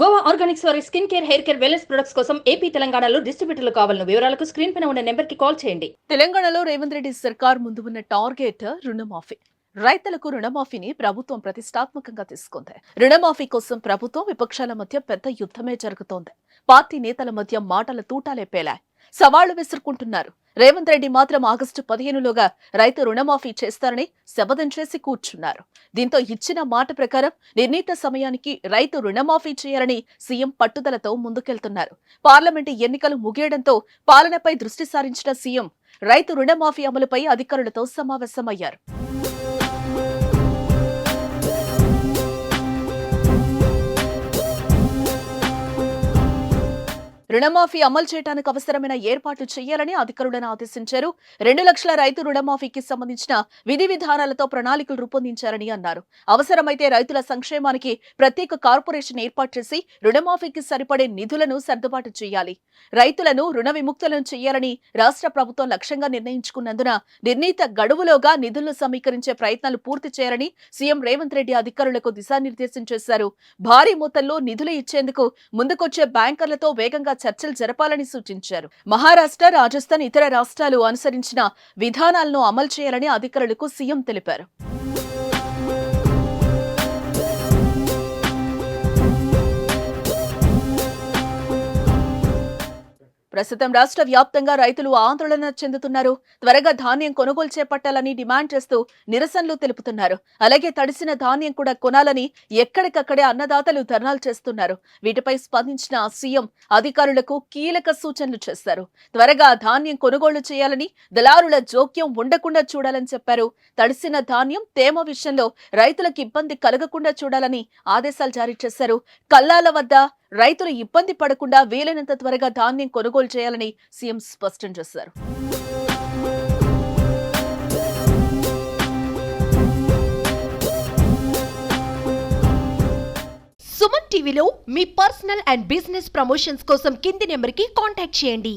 Goa organics వారి skin care hair care wellness products కోసం AP తెలంగాణలో డిస్ట్రిబ్యూటర్లు కావాలను వివరాలకు స్క్రీన్ పైన ఉన్న నెంబర్కి కాల్ చేయండి. తెలంగాణలో రేవంత్ రెడ్డి సర్కార్ ముందు ఉన్న టార్గెట్ రుణమాఫీ. రైతులకు రుణమాఫీని ప్రభుత్వం ప్రతిష్టాత్మకంగా తీసుకుంది. రుణమాఫీ కోసం ప్రభుత్వం విపక్షాల మధ్య పెద్ద యుద్ధమే జరుగుతోంది. పార్టీ నేతల మధ్య మాటల తూటాలే పేలాయి. సవాళ్ళు విసురుకుంటున్నారు. రేవంత్ రెడ్డి మాత్రం ఆగస్టు పదిహేనులోగా రైతు రుణమాఫీ చేస్తారని శపథం చేసి కూర్చున్నారు. దీంతో ఇచ్చిన మాట ప్రకారం నిర్ణీత సమయానికి రైతు రుణమాఫీ చేయాలని సీఎం పట్టుదలతో ముందుకెళ్తున్నారు. పార్లమెంటు ఎన్నికలు ముగియడంతో పాలనపై దృష్టి సారించిన సీఎం రైతు రుణమాఫీ అమలుపై అధికారులతో సమావేశమయ్యారు. రుణమాఫీ అమలు చేయడానికి అవసరమైన ఏర్పాట్లు చేయాలని అధికారులను ఆదేశించారు. రెండు లక్షల రైతు రుణమాఫీకి సంబంధించిన విధి విధానాలతో ప్రణాళికలు రూపొందించారని అన్నారు. అవసరమైతే రైతుల సంక్షేమానికి ప్రత్యేక కార్పొరేషన్ ఏర్పాటు చేసి రుణమాఫీకి సరిపడే నిధులను సర్దుబాటు చేయాలి. రైతులను రుణ విముక్తులను చేయాలని రాష్ట్ర ప్రభుత్వం లక్ష్యంగా నిర్ణయించుకున్నందున నిర్ణీత గడువులోగా నిధులను సమీకరించే ప్రయత్నాలు పూర్తి చేయాలని సీఎం రేవంత్ రెడ్డి అధికారులకు దిశానిర్దేశం చేశారు. భారీ మొత్తంలో నిధులు ఇచ్చేందుకు ముందుకొచ్చే బ్యాంకర్లతో వేగంగా చర్చలు జరపాలని సూచించారు. మహారాష్ట్ర రాజస్థాన్ ఇతర రాష్ట్రాలు అనుసరించిన విధానాలను అమలు చేయాలని అధికారులకు సీఎం తెలిపారు. ప్రస్తుతం రాష్ట్ర వ్యాప్తంగా రైతులు ఆందోళన చెందుతున్నారు. త్వరగా ధాన్యం కొనుగోలు చేపట్టాలని డిమాండ్ చేస్తూ నిరసనలు తెలుపుతున్నారు. అలాగే తడిసిన ధాన్యం కూడా కొనాలని ఎక్కడికక్కడే అన్నదాతలు ధర్నాలు చేస్తున్నారు. వీటిపై స్పందించిన సీఎం అధికారులకు కీలక సూచనలు చేశారు. త్వరగా ధాన్యం కొనుగోలు చేయాలని దళారుల జోక్యం ఉండకుండా చూడాలని చెప్పారు. తడిసిన ధాన్యం తేమ విషయంలో రైతులకు ఇబ్బంది కలగకుండా చూడాలని ఆదేశాలు జారీ చేశారు. కల్లాల వద్ద రైతులు ఇబ్బంది పడకుండా వీలైనంత త్వరగా ధాన్యం కొనుగోలు చేయాలని సీఎం స్పష్టం చేశారు. సుమన్ టీవీలో మీ పర్సనల్ అండ్ బిజినెస్ ప్రమోషన్స్ కోసం కింది నెంబర్కి కాంటాక్ట్ చేయండి.